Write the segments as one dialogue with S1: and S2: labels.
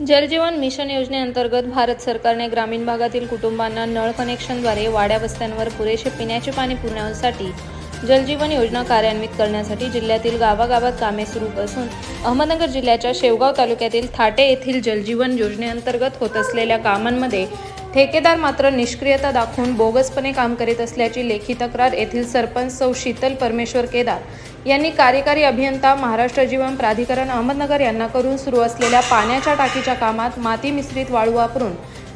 S1: जलजीवन mission योजनेअंतर्गत भारत सरकारने ग्रामीण भागातील कुटुंबांना नळ कनेक्शनद्वारे वाड्या वस्त्यांवर पुरेसे पिण्याचे पाणी पुरवण्यासाठी जलजीवन योजना कार्यान्वित करण्यासाठी जिल्ह्यातील गावागावात कामे सुरू असून अहमदनगर जिल्ह्याच्या शेवगाव तालुक्यातील थाटे येथील जलजीवन योजनेअंतर्गत होत असलेल्या कामांमध्ये ठेकेदार मात्र निष्क्रियता दाखवून बोगसपणे काम करीत असल्याची लेखी तक्रार येथील सरपंच सौ शीतल परमेश्वर केदार यांनी कार्यकारी अभियंता महाराष्ट्र जीवन प्राधिकरण अहमदनगर यांना करून सुरू असलेल्या पाण्याच्या टाकीच्या कामात माती मिश्रित वाळू वापरून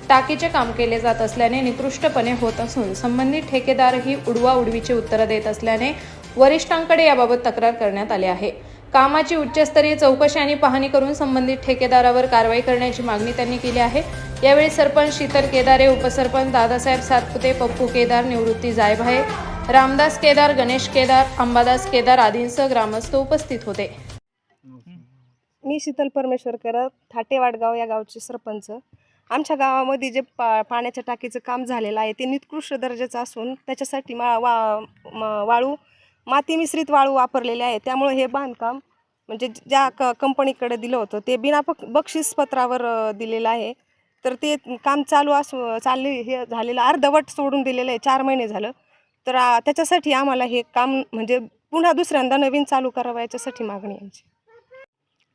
S1: टाकीचे काम केले जात असल्याने निकृष्टपणे होत असून संबंधित ठेकेदारही उडवा उडवीची उत्तरं देत असल्याने वरिष्ठांकडे याबाबत तक्रार करण्यात आली आहे. कामाची उच्चस्तरीय चौकशी आणि पाहणी करून संबंधित ठेकेदारावर कारवाई करण्याची मागणी त्यांनी केली आहे. यावेळी सरपंच शीतल केदारे उपसरपंच दादासाहेब सातपुते पप्पू केदार निवृत्ती जायभाये रामदास केदार गणेश केदार अंबादास केदार आदींसह ग्रामस्थ उपस्थित होते.
S2: मी शीतल परमेश्वरकर थाटे वाडगाव या गावचे सरपंच. आमच्या गावामध्ये जे पा पाण्याच्या टाकीचं काम झालेलं आहे ते निकृष्ट दर्जाचं असून त्याच्यासाठी मा वा म- वाळू माती मिश्रित वाळू वापरलेले आहे त्यामुळे हे बांधकाम म्हणजे ज्या क कंपनीकडे दिलं होतं ते बिना पक बक्षीसपत्रावर दिलेलं आहे. तर ते काम चालू असू चालले हे झालेलं अर्धवट सोडून दिलेलं आहे. चार महिने झालं. तर त्याच्यासाठी आम्हाला हे काम म्हणजे पुन्हा दुसऱ्यांदा नवीन चालू करावं याच्यासाठी मागणी यांची आमची.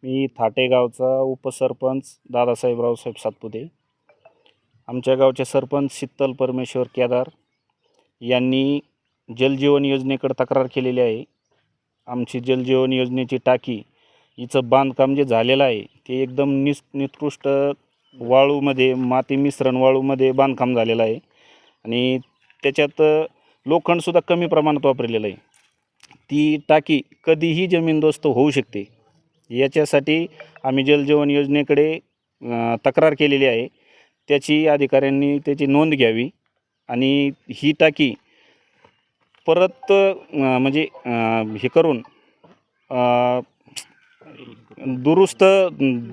S3: मी थाटेगावचा उपसरपंच दादासाहेबराव साहेब सातपुते. आमच्या गावचे सरपंच शीतल परमेश्वर केदार यांनी जलजीवन योजनेकडे तक्रार केलेली आहे. आमची जलजीवन योजनेची टाकी हिचं बांधकाम जे झालेलं आहे ते एकदम निस निकृष्ट वाळूमध्ये माती मिश्रण वाळूमध्ये बांधकाम झालेलं आहे. आणि त्याच्यात लोखंडसुद्धा कमी प्रमाणात वापरलेलं आहे. ती टाकी कधीही जमीनदोस्त होऊ शकते. याच्यासाठी आम्ही जलजीवन योजनेकडे तक्रार केलेली आहे. त्याची अधिकाऱ्यांनी त्याची नोंद घ्यावी. आणि ही टाकी परत म्हणजे हे करून दुरुस्त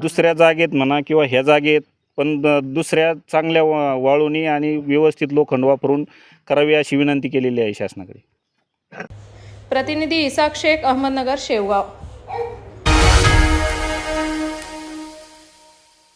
S3: दुसऱ्या जागेत म्हणा किंवा ह्या जागेत पण दुसऱ्या चांगल्या वाळूनी आणि व्यवस्थित लोखंड वापरून करावी अशी विनंती केलेली आहे शासनाकडे.
S1: प्रतिनिधी इसाक शेख अहमदनगर शेवगाव.